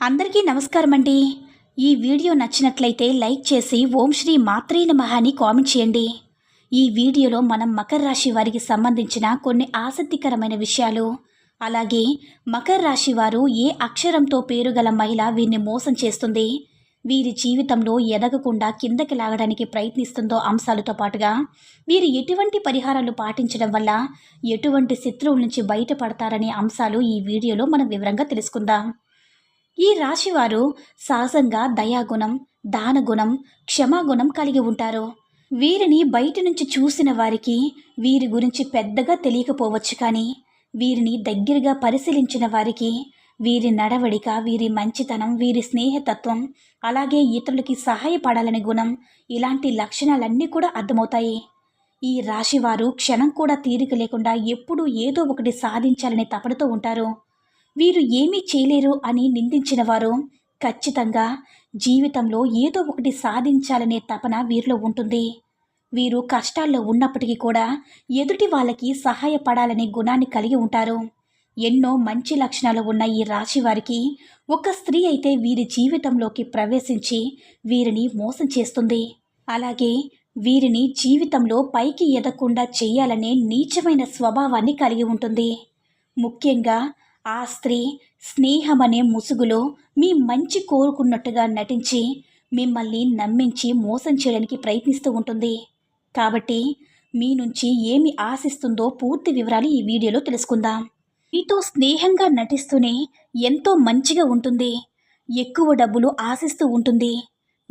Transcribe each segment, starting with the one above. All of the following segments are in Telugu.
అందరికీ నమస్కారం అండి ఈ వీడియో నచ్చినట్లయితే లైక్ చేసి ఓం శ్రీ మాత్రే మహాని కామెంట్ చేయండి. ఈ వీడియోలో మనం మకర రాశి వారికి సంబంధించిన కొన్ని ఆసక్తికరమైన విషయాలు అలాగే మకర రాశి వారు ఏ అక్షరంతో పేరు గల మహిళ వీరిని మోసం చేస్తుంది వీరి జీవితంలో ఎదగకుండా కిందకి లాగడానికి ప్రయత్నిస్తుందో అంశాలతో పాటుగా వీరు ఎటువంటి పరిహారాలు పాటించడం వల్ల ఎటువంటి శత్రువుల నుంచి బయటపడతారనే అంశాలు ఈ వీడియోలో మనం వివరంగా తెలుసుకుందాం. ఈ రాశివారు సహజంగా దయాగుణం దానగుణం క్షమాగుణం కలిగి ఉంటారు. వీరిని బయట నుంచి చూసిన వారికి వీరి గురించి పెద్దగా తెలియకపోవచ్చు కానీ వీరిని దగ్గరగా పరిశీలించిన వారికి వీరి నడవడిక వీరి మంచితనం వీరి స్నేహతత్వం అలాగే ఇతరులకి సహాయపడాలని గుణం ఇలాంటి లక్షణాలన్నీ కూడా అర్థమవుతాయి. ఈ రాశివారు క్షణం కూడా తీరిక లేకుండా ఎప్పుడూ ఏదో ఒకటి సాధించాలనే తపనతో ఉంటారు. వీరు ఏమీ చేయలేరు అని నిందించిన వారు ఖచ్చితంగా జీవితంలో ఏదో ఒకటి సాధించాలనే తపన వీరిలో ఉంటుంది. వీరు కష్టాల్లో ఉన్నప్పటికీ కూడా ఎదుటి వాళ్ళకి సహాయపడాలనే గుణాన్ని కలిగి ఉంటారు. ఎన్నో మంచి లక్షణాలు ఉన్న ఈ రాశి వారికి ఒక స్త్రీ అయితే వీరి జీవితంలోకి ప్రవేశించి వీరిని మోసం చేస్తుంది. అలాగే వీరిని జీవితంలో పైకి ఎదగకుండా చేయాలనే నీచమైన స్వభావాన్ని కలిగి ఉంటుంది. ముఖ్యంగా ఆ స్త్రీ స్నేహమనే ముసుగులో మీ మంచి కోరుకున్నట్టుగా నటించి మిమ్మల్ని నమ్మించి మోసం చేయడానికి ప్రయత్నిస్తూ ఉంటుంది. కాబట్టి మీ నుంచి ఏమి ఆశిస్తుందో పూర్తి వివరాలు ఈ వీడియోలో తెలుసుకుందాం. మీతో స్నేహంగా నటిస్తూనే ఎంతో మంచిగా ఉంటుంది. ఎక్కువ డబ్బులు ఆశిస్తూ ఉంటుంది.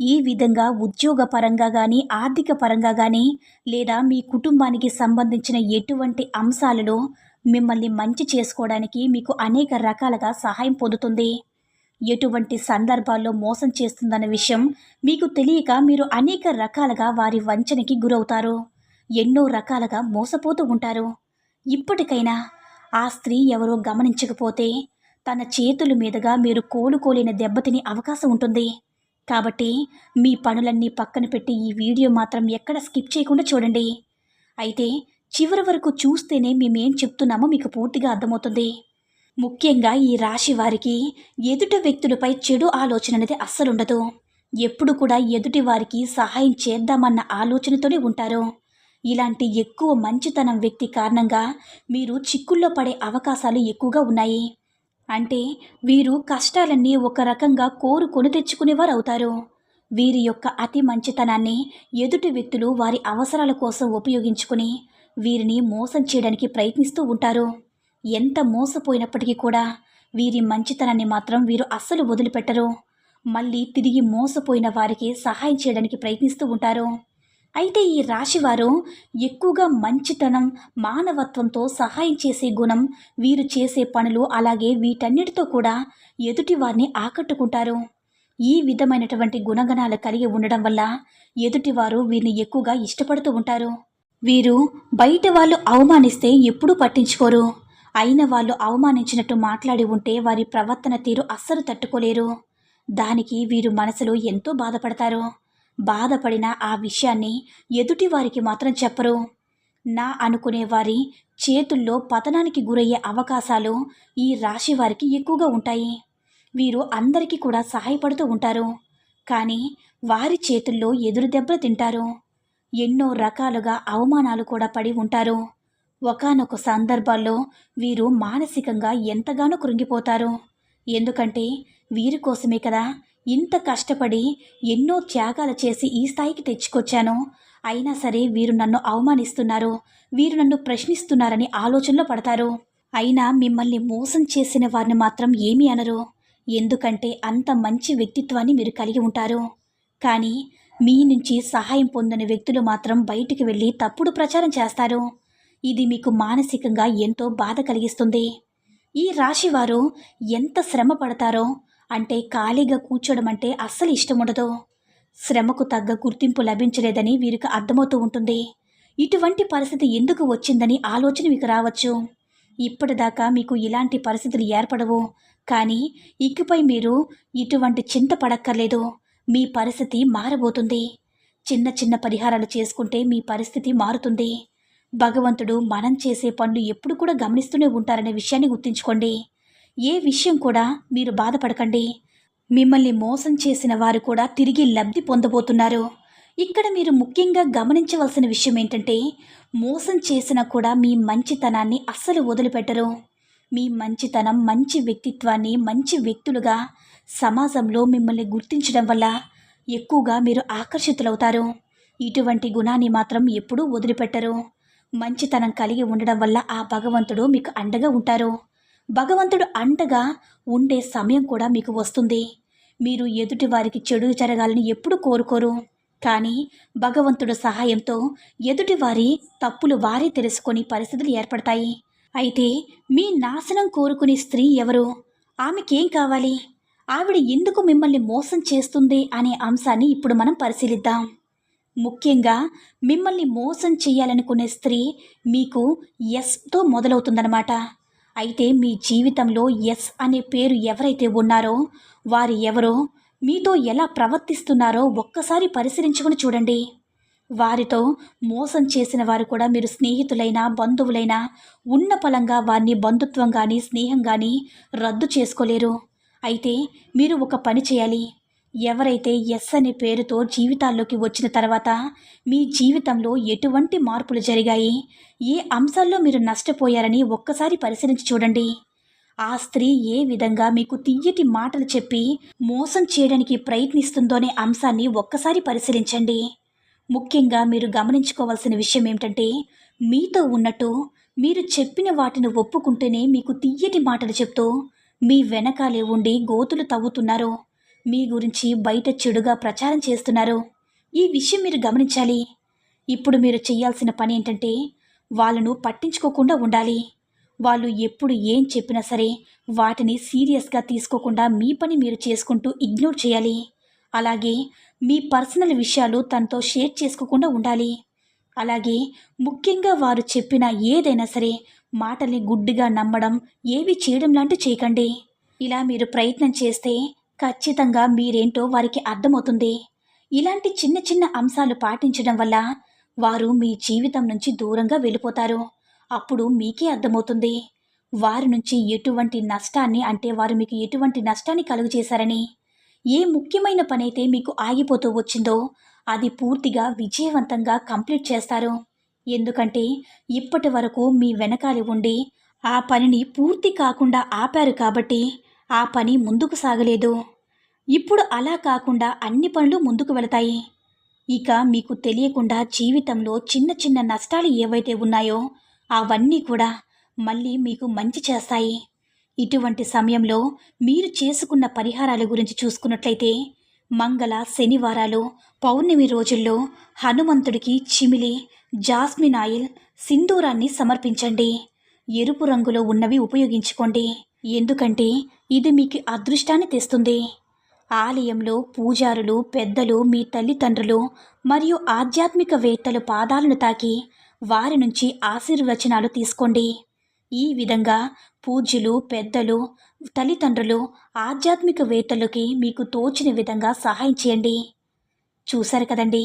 ఈ విధంగా ఉద్యోగపరంగా కానీ ఆర్థిక పరంగా కానీ లేదా మీ కుటుంబానికి సంబంధించిన ఎటువంటి అంశాలలో మిమ్మల్ని మంచి చేసుకోవడానికి మీకు అనేక రకాలుగా సహాయం పొందుతుంది. ఎటువంటి సందర్భాల్లో మోసం చేస్తుందన్న విషయం మీకు తెలియక మీరు అనేక రకాలుగా వారి వంచనకి గురవుతారు. ఎన్నో రకాలుగా మోసపోతూ ఉంటారు. ఇప్పటికైనా ఆ స్త్రీ ఎవరో గమనించకపోతే తన చేతుల మీదుగా మీరు కోలుకోలేని దెబ్బతిని అవకాశం ఉంటుంది. కాబట్టి మీ పనులన్నీ పక్కన పెట్టి ఈ వీడియో మాత్రం ఎక్కడ స్కిప్ చేయకుండా చూడండి. అయితే చివరి వరకు చూస్తేనే మేమేం చెప్తున్నామో మీకు పూర్తిగా అర్థమవుతుంది. ముఖ్యంగా ఈ రాశి వారికి ఎదుట వ్యక్తులపై చెడు ఆలోచన అనేది అస్సలుండదు. ఎప్పుడు కూడా ఎదుటి వారికి సహాయం చేద్దామన్న ఆలోచనతోనే ఉంటారు. ఇలాంటి ఎక్కువ మంచితనం వ్యక్తి కారణంగా మీరు చిక్కుల్లో పడే అవకాశాలు ఎక్కువగా ఉన్నాయి. అంటే వీరు కష్టాలన్నీ ఒక రకంగా కోరుకొని తెచ్చుకునేవారు అవుతారు. వీరి యొక్క అతి మంచితనాన్ని ఎదుటి వ్యక్తులు వారి అవసరాల కోసం ఉపయోగించుకుని వీరిని మోసం చేయడానికి ప్రయత్నిస్తూ ఉంటారు. ఎంత మోసపోయినప్పటికీ కూడా వీరి మంచితనాన్ని మాత్రం వీరు అస్సలు వదిలిపెట్టరు. మళ్ళీ తిరిగి మోసపోయిన వారికి సహాయం చేయడానికి ప్రయత్నిస్తూ ఉంటారు. అయితే ఈ రాశివారు ఎక్కువగా మంచితనం మానవత్వంతో సహాయం చేసే గుణం వీరు చేసే పనులు అలాగే వీటన్నిటితో కూడా ఎదుటి వారిని ఆకట్టుకుంటారు. ఈ విధమైనటువంటి గుణగణాలు కలిగి ఉండడం వల్ల ఎదుటివారు వీరిని ఎక్కువగా ఇష్టపడుతూ ఉంటారు. వీరు బయట వాళ్ళు అవమానిస్తే ఎప్పుడూ పట్టించుకోరు. అయిన వాళ్ళు అవమానించినట్టు మాట్లాడి ఉంటే వారి ప్రవర్తన తీరు అస్సలు తట్టుకోలేరు. దానికి వీరు మనసులో ఎంతో బాధపడతారు. బాధపడిన ఆ విషయాన్ని ఎదుటి వారికి మాత్రం చెప్పరు. నా అనుకునే వారి చేతుల్లో పతనానికి గురయ్యే అవకాశాలు ఈ రాశి వారికి ఎక్కువగా ఉంటాయి. వీరు అందరికీ కూడా సహాయపడుతూ ఉంటారు. కానీ వారి చేతుల్లో ఎదురు దెబ్బలు తింటారు. ఎన్నో రకాలుగా అవమానాలు కూడా పడి ఉంటారు. ఒకానొక సందర్భాల్లో వీరు మానసికంగా ఎంతగానో కృంగిపోతారు. ఎందుకంటే వీరి కోసమే కదా ఇంత కష్టపడి ఎన్నో త్యాగాలు చేసి ఈ స్థాయికి తెచ్చుకొచ్చాను. అయినా సరే వీరు నన్ను అవమానిస్తున్నారు. వీరు నన్ను ప్రశ్నిస్తున్నారని ఆలోచనలో పడతారు. అయినా మిమ్మల్ని మోసం చేసిన వారిని మాత్రం ఏమీ అనరు. ఎందుకంటే అంత మంచి వ్యక్తిత్వాన్ని మీరు కలిగి ఉంటారు. కానీ మీ నుంచి సహాయం పొందిన వ్యక్తులు మాత్రం బయటికి వెళ్ళి తప్పుడు ప్రచారం చేస్తారు. ఇది మీకు మానసికంగా ఎంతో బాధ కలిగిస్తుంది. ఈ రాశివారు ఎంత శ్రమ పడతారో అంటే ఖాళీగా కూర్చోవడం అంటే అస్సలు ఇష్టం ఉండదు. శ్రమకు తగ్గ గుర్తింపు లభించలేదని వీరికి అర్థమవుతూ ఉంటుంది. ఇటువంటి పరిస్థితి ఎందుకు వచ్చిందని ఆలోచన మీకు రావచ్చు. ఇప్పటిదాకా మీకు ఇలాంటి పరిస్థితులు ఏర్పడవు. కానీ ఇకపై మీరు ఇటువంటి చింత పడక్కర్లేదు. మీ పరిస్థితి మారబోతుంది. చిన్న చిన్న పరిహారాలు చేసుకుంటే మీ పరిస్థితి మారుతుంది. భగవంతుడు మనం చేసే పనులు ఎప్పుడు కూడా గమనిస్తూనే ఉంటారనే విషయాన్ని గుర్తుంచుకోండి. ఏ విషయం కూడా మీరు బాధపడకండి. మిమ్మల్ని మోసం చేసిన వారు కూడా తిరిగి లబ్ధి పొందబోతున్నారు. ఇక్కడ మీరు ముఖ్యంగా గమనించవలసిన విషయం ఏంటంటే మోసం చేసినా కూడా మీ మంచితనాన్ని అస్సలు వదిలిపెట్టరు. మీ మంచితనం మంచి వ్యక్తిత్వాన్ని మంచి వ్యక్తులుగా సమాజంలో మిమ్మల్ని గుర్తించడం వల్ల ఎక్కువగా మీరు ఆకర్షితులవుతారు. ఇటువంటి గుణాన్ని మాత్రం ఎప్పుడూ వదిలిపెట్టరు. మంచితనం కలిగి ఉండడం వల్ల ఆ భగవంతుడు మీకు అండగా ఉంటారు. భగవంతుడు అండగా ఉండే సమయం కూడా మీకు వస్తుంది. మీరు ఎదుటి వారికి చెడు జరగాలని ఎప్పుడు కోరుకోరు. కానీ భగవంతుడు సహాయంతో ఎదుటివారి తప్పులు వారే తెలుసుకొని పరిస్థితులు ఏర్పడతాయి. అయితే మీ నాశనం కోరుకునే స్త్రీ ఎవరు? ఆమెకేం కావాలి? ఆవిడ ఎందుకు మిమ్మల్ని మోసం చేస్తుంది అనే అంశాన్ని ఇప్పుడు మనం పరిశీలిద్దాం. ముఖ్యంగా మిమ్మల్ని మోసం చేయాలనుకునే స్త్రీ మీకు ఎస్తో మొదలవుతుందన్నమాట. అయితే మీ జీవితంలో ఎస్ అనే పేరు ఎవరైతే ఉన్నారో వారు ఎవరో మీతో ఎలా ప్రవర్తిస్తున్నారో ఒక్కసారి పరిశీలించుకుని చూడండి. వారితో మోసం చేసిన వారు కూడా మీరు స్నేహితులైనా బంధువులైనా ఉన్న పలంగా వారిని బంధుత్వం కానీ స్నేహం కానీ రద్దు చేసుకోలేరు. అయితే మీరు ఒక పని చేయాలి. ఎవరైతే ఎస్ అనే పేరుతో జీవితాల్లోకి వచ్చిన తర్వాత మీ జీవితంలో ఎటువంటి మార్పులు జరిగాయి? ఏ అంశాల్లో మీరు నష్టపోయారని ఒక్కసారి పరిశీలించి చూడండి. ఆ స్త్రీ ఏ విధంగా మీకు తియ్యటి మాటలు చెప్పి మోసం చేయడానికి ప్రయత్నిస్తుందోనే అంశాన్ని ఒక్కసారి పరిశీలించండి. ముఖ్యంగా మీరు గమనించుకోవాల్సిన విషయం ఏమిటంటే మీతో ఉన్నట్టు మీరు చెప్పిన వాటిని ఒప్పుకుంటేనే మీకు తియ్యటి మాటలు చెప్తూ మీ వెనకాలే ఉండి గోతులు తవ్వుతున్నారు. మీ గురించి బయట చెడుగా ప్రచారం చేస్తున్నారు. ఈ విషయం మీరు గమనించాలి. ఇప్పుడు మీరు చేయాల్సిన పని ఏంటంటే వాళ్ళను పట్టించుకోకుండా ఉండాలి. వాళ్ళు ఎప్పుడు ఏం చెప్పినా సరే వాటిని సీరియస్గా తీసుకోకుండా మీ పని మీరు చేసుకుంటూ ఇగ్నోర్ చేయాలి. అలాగే మీ పర్సనల్ విషయాలు తనతో షేర్ చేసుకోకుండా ఉండాలి. అలాగే ముఖ్యంగా వారు చెప్పిన ఏదైనా సరే మాటల్ని గుడ్డిగా నమ్మడం ఏవి చేయడం లాంటి చేయకండి. ఇలా మీరు ప్రయత్నం చేస్తే ఖచ్చితంగా మీరేంటో వారికి అర్థమవుతుంది. ఇలాంటి చిన్న చిన్న అంశాలు పాటించడం వల్ల వారు మీ జీవితం నుంచి దూరంగా వెళ్ళిపోతారు. అప్పుడు మీకే అర్థమవుతుంది. వారి నుంచి ఎటువంటి నష్టాన్ని అంటే వారు మీకు ఎటువంటి నష్టాన్ని కలుగు చేశారని ఏ ముఖ్యమైన పనైతే మీకు ఆగిపోతూ వచ్చిందో అది పూర్తిగా విజయవంతంగా కంప్లీట్ చేస్తారు. ఎందుకంటే ఇప్పటి వరకు మీ వెనకాలి ఉండి ఆ పనిని పూర్తి కాకుండా ఆపారు కాబట్టి ఆ పని ముందుకు సాగలేదు. ఇప్పుడు అలా కాకుండా అన్ని పనులు ముందుకు వెళతాయి. ఇక మీకు తెలియకుండా జీవితంలో చిన్న చిన్న నష్టాలు ఏవైతే ఉన్నాయో అవన్నీ కూడా మళ్ళీ మీకు మంచి చేస్తాయి. ఇటువంటి సమయంలో మీరు చేసుకున్న పరిహారాల గురించి చూసుకున్నట్లయితే మంగళ శనివారాలు పౌర్ణమి రోజుల్లో హనుమంతుడికి చిమిలి జాస్మిన్ ఆయిల్ సింధూరాన్ని సమర్పించండి. ఎరుపు రంగులో ఉన్నవి ఉపయోగించుకోండి. ఎందుకంటే ఇది మీకు అదృష్టాన్ని తెస్తుంది. ఆలయంలో పూజారులు పెద్దలు మీ తల్లిదండ్రులు మరియు ఆధ్యాత్మికవేత్తలు పాదాలను తాకి వారి నుంచి ఆశీర్వచనాలు తీసుకోండి. ఈ విధంగా పూజ్యులు పెద్దలు తల్లిదండ్రులు ఆధ్యాత్మికవేత్తలకి మీకు తోచిన విధంగా సహాయం చేయండి. చూశారు కదండి?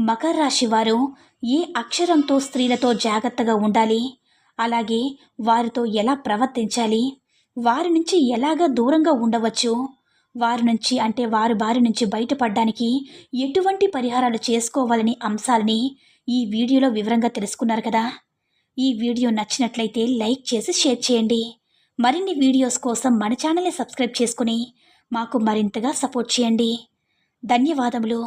మకర రాశి వారు ఏ అక్షరంతో స్త్రీలతో జాగ్రత్తగా ఉండాలి? అలాగే వారితో ఎలా ప్రవర్తించాలి? వారి నుంచి ఎలాగా దూరంగా ఉండవచ్చు? వారి నుంచి అంటే వారి బారి నుంచి బయటపడడానికి ఎటువంటి పరిహారాలు చేసుకోవాలని అంశాలని ఈ వీడియోలో వివరంగా తెలుసుకున్నారు కదా? ఈ వీడియో నచ్చినట్లయితే లైక్ చేసి షేర్ చేయండి. మరిన్ని వీడియోస్ కోసం మన ఛానల్ని సబ్స్క్రైబ్ చేసుకుని మాకు మరింతగా సపోర్ట్ చేయండి. ధన్యవాదములు.